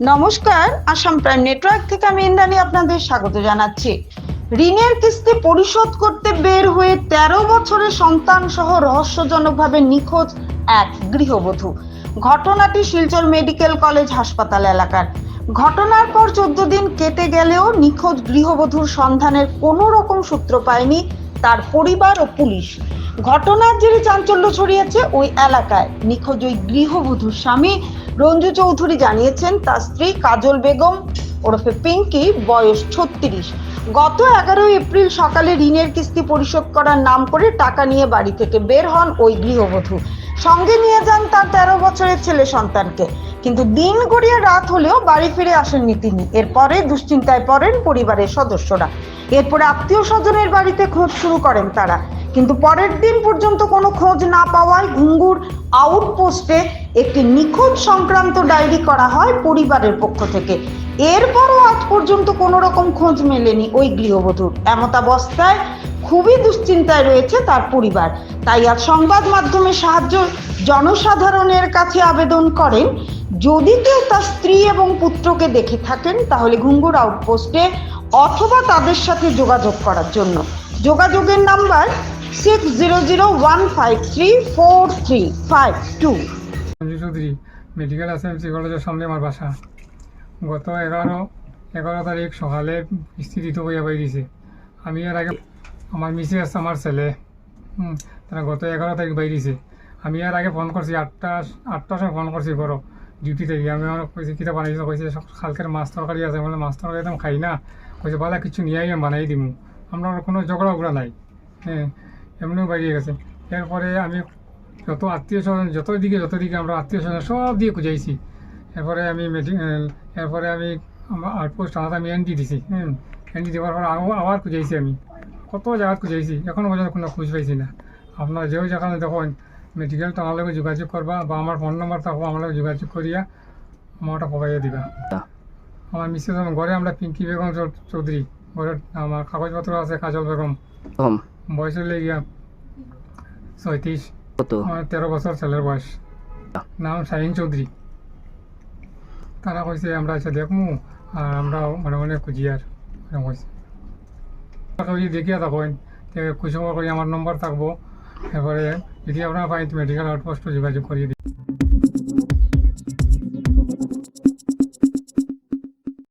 নমস্কার, Assam prime network থেকে আমি ইন্দ্রাণী আপনাদের স্বাগত জানাচ্ছি। ঋণের কিস্তি পরিশোধ করতে বের হয়ে তেরো বছরের সন্তান সহ রহস্যজনকভাবে নিখোঁজ এক গৃহবধূ। ঘটনাটি শিলচর মেডিকেল কলেজ হাসপাতাল এলাকার। ঘটনার পর চোদ্দ দিন কেটে গেলেও নিখোঁজ গৃহবধূর সন্ধানের কোনো রকম সূত্র পায়নি তার পরিবার ও পুলিশ। ঘটনার জেরে চাঞ্চল্য ছড়িয়েছে ওই এলাকায়। নিখোঁজ ওই গৃহবধূর স্বামী রঞ্জু চৌধুরী জানিয়েছেন, তার স্ত্রী কাজল বেগম ওরফে পিঙ্কি, বয়স ছত্রিশ। গত এগারোই এপ্রিল সকালে ঋণের কিস্তি পরিশোধ করার নাম করে টাকা নিয়ে বাড়ি থেকে বের হন ওই গৃহবধূ। সঙ্গে নিয়ে যান তার তেরো বছরের ছেলে সন্তানকে। কিন্তু দিন গড়িয়ে রাত হলেও বাড়ি ফিরে আসেননি তিনি। এরপরে দুশ্চিন্তায় পড়েন পরিবারের সদস্যরা। এরপরে আত্মীয় স্বজনের বাড়িতে খোঁজ শুরু করেন তারা। কিন্তু পরের দিন পর্যন্ত কোনো খোঁজ না পাওয়ায় ঘুঙ্গুর আউটপোস্টে একটি নিখোঁজ সংক্রান্ত ডায়েরি করা হয় পরিবারের পক্ষ থেকে। এরপরও আজ পর্যন্ত কোনো রকম খোঁজ মেলেনি ওই গৃহবধূর। এমতাবস্থায় খুবই দুশ্চিন্তায় রয়েছে তার পরিবার। তাই আজ সংবাদ মাধ্যমে সাহায্য জনসাধারণের কাছে আবেদন করেন, যদি কেউ তার স্ত্রী এবং পুত্রকে দেখে থাকেন, তাহলে ঘুঙ্গুর আউটপোস্টে অথবা তাদের সাথে যোগাযোগ করার জন্য। যোগাযোগের number six zero zero one five three four three five two Sanju Chowdhury medical SMC কলেজের সামনে আমার বাসা। গত এগারো এগারো তারিখ সকালে কিস্তি দিতে হইয়া বাই দিছে। আমি এর আগে আমার মিসেস আমার ছেলে। তারা গত এগারো তারিখ বাই দিছে। আমি এর আগে ফোন করছি, আটটা, আটটার সময় ফোন করছি করো ডিউটি থেকে আমি আমার কইছি কিতা বানাইছো কইছে কালকের মাছ তরকারি আছে। বলে, মাছ তরকারি একদম খাই না। কইছে বালা কিছু নিয়ে আমি বানাই দিমু। আমরা কোনো ঝগড়া উগড়া নাই। হ্যাঁ এমনিও বাইরে গেছে। এরপরে আমি যত আত্মীয় স্বজন যত দিকে যত দিকে আমরা আত্মীয় স্বজন সব দিয়ে খুঁজাইছি। এরপরে আমি এরপরে আমি আমার আউটপোস্ট থানাতে আমি এন্ট্রি দিছি হুম। এন্ট্রি দেওয়ার পর আবার খুঁজাইছি আমি। কত জায়গা খুঁজাইছি এখনও পর্যন্ত কোনো খুঁজ পাইছি না। আপনার যেও যেখানে দেখুন মেডিকেল তো আমার লগে যোগাযোগ করবা বা আমার ফোন নম্বর থাকব আমার লগে যোগাযোগ করিয়া আমারটা পকাইয়া দিবা। আমার মিসেস ঘরে আমরা পিঙ্কি বেগম চৌধুরী ঘরে আমার কাগজপত্র আছে কাজল বেগম। বয়স হলে গিয়া ছয়ত্রিশ। কত? তেরো বছর ছেলের বয়স। নাম শাহিন চৌধুরী। তারা কইছে আমরা আচ্ছা দেখমু আর আমরা মনে মনে খুঁজি আর এরকম কইছে। যদি দেখিয়া থাকেন কুসুমা করে আমার নম্বর থাকব। এরপরে যদি আপনার পাই মেডিকেল আউটপোস্ট যোগাযোগ করিয়ে দিই